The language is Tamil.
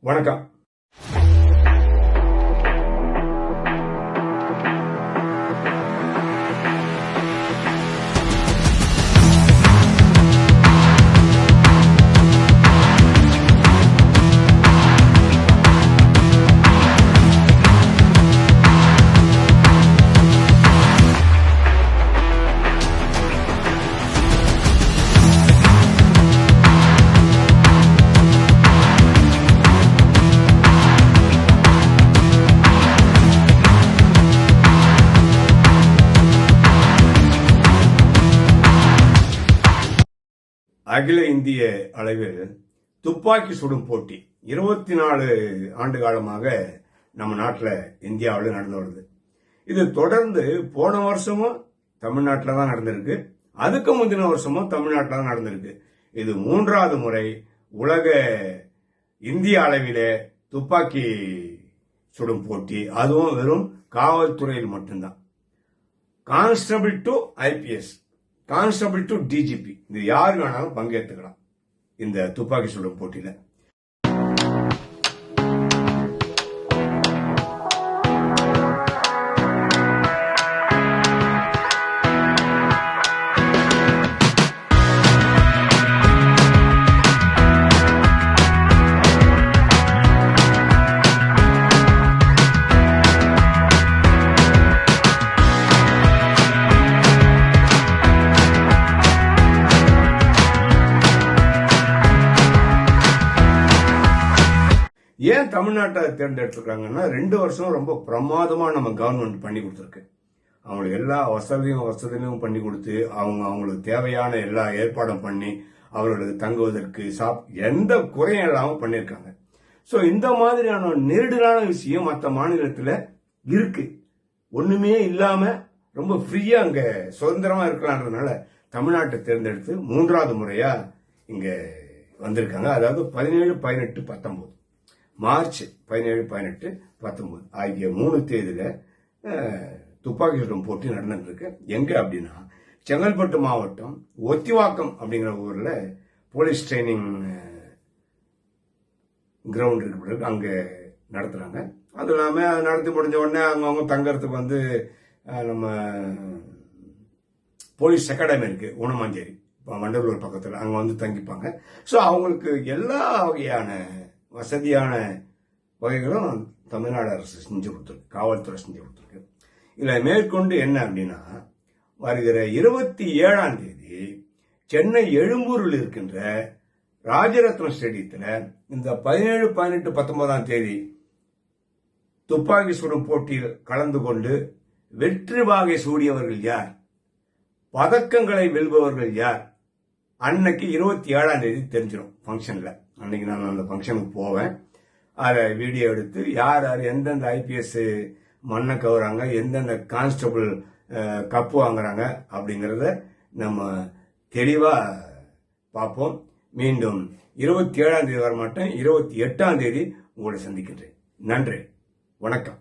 வணக்கம். அகில இந்திய அளவில் துப்பாக்கி சுடும் போட்டி இருபத்தி நாலு ஆண்டு காலமாக நம்ம நாட்டில் இந்தியாவில் நடந்து வருது. இது தொடர்ந்து போன வருஷமும் தமிழ்நாட்டில் தான் நடந்திருக்கு. அதுக்கு முந்தின வருஷமும் தமிழ்நாட்டில் தான் நடந்திருக்கு. இது மூன்றாவது முறை உலக இந்திய அளவிலே துப்பாக்கி சுடும் போட்டி. அதுவும் வெறும் காவல்துறையில் மட்டும்தான். Constable to IPS constable to DGP இது யார் வேணாலும் பங்கேற்றுக்கலாம். இந்த துப்பாக்கி சுடும் போட்டியில. ஏன் தமிழ்நாட்டை தேர்ந்தெடுத்துருக்காங்கன்னா ரெண்டு வருஷம் ரொம்ப பிரமாதமாக நம்ம கவர்மெண்ட் பண்ணி கொடுத்துருக்கு. அவங்களுக்கு எல்லா வசதியும் வசதியும் பண்ணி கொடுத்து அவங்க அவங்களுக்கு தேவையான எல்லா ஏற்பாடும் பண்ணி அவர்களுக்கு தங்குவதற்கு சாப் எந்த குறையும் இல்லாமல் பண்ணியிருக்காங்க. ஸோ இந்த மாதிரியான நெருடலான விஷயம் மற்ற மாநிலத்தில் இருக்கு. ஒன்றுமே இல்லாமல் ரொம்ப ஃப்ரீயாக அங்கே சுதந்திரமாக இருக்கலான்றதுனால தமிழ்நாட்டை தேர்ந்தெடுத்து மூன்றாவது முறையாக இங்கே வந்திருக்காங்க. அதாவது பதினேழு பதினெட்டு பத்தொம்போது மார்ச் பதினேழு பதினெட்டு பத்தொன்பது ஆகிய மூணு தேதியில துப்பாக்கி சுடும் போட்டி நடந்துட்டு இருக்கு எங்க அப்படின்னா செங்கல்பட்டு மாவட்டம் ஒத்திவாக்கம் அப்படிங்கிற ஊர்ல போலீஸ் ட்ரைனிங் கிரவுண்ட் இருக்கு அங்கே நடத்துகிறாங்க அங்க நடத்துறாங்க. அது இல்லாமல் அது நடத்தி முடிஞ்ச உடனே அவங்கவுங்க தங்கறதுக்கு வந்து நம்ம போலீஸ் அகாடமி இருக்கு ஊனமாஞ்சேரி வண்டலூர் பக்கத்தில். அங்கே வந்து தங்கிப்பாங்க. ஸோ அவங்களுக்கு எல்லா வகையான வசதியான வகைகளும் தமிழ்நாடு அரசு செஞ்சு கொடுத்துருக்கு காவல்துறை செஞ்சு கொடுத்துருக்கு. இதில் மேற்கொண்டு என்ன அப்படின்னா வருகிற இருபத்தி ஏழாம் தேதி சென்னை எழும்பூரில் இருக்கின்ற ராஜரத்னம் ஸ்டேடியத்தில் இந்த பதினேழு பதினெட்டு பத்தொன்பதாம் தேதி துப்பாக்கி சுடும் போட்டியில் கலந்து கொண்டு வெற்றி வாகை சூடியவர்கள் யார்? பதக்கங்களை வெல்பவர்கள் யார்? அன்னைக்கு இருபத்தி ஏழாம் தேதி தெரிஞ்சிடும் ஃபங்க்ஷனில் அன்னைக்கு நான் அந்த ஃபங்க்ஷனுக்கு போவேன். அதை வீடியோ எடுத்து யார் யார் எந்தெந்த ஐபிஎஸ் மண்ணை கவுறாங்க எந்தெந்த கான்ஸ்டபிள் கப்பு வாங்குறாங்க அப்படிங்கிறத நம்ம தெளிவாக பார்ப்போம். மீண்டும் இருபத்தி ஏழாம் தேதி வர மாட்டேன். இருபத்தி எட்டாம் தேதி உங்களை சந்திக்கின்றேன். நன்றி. வணக்கம்.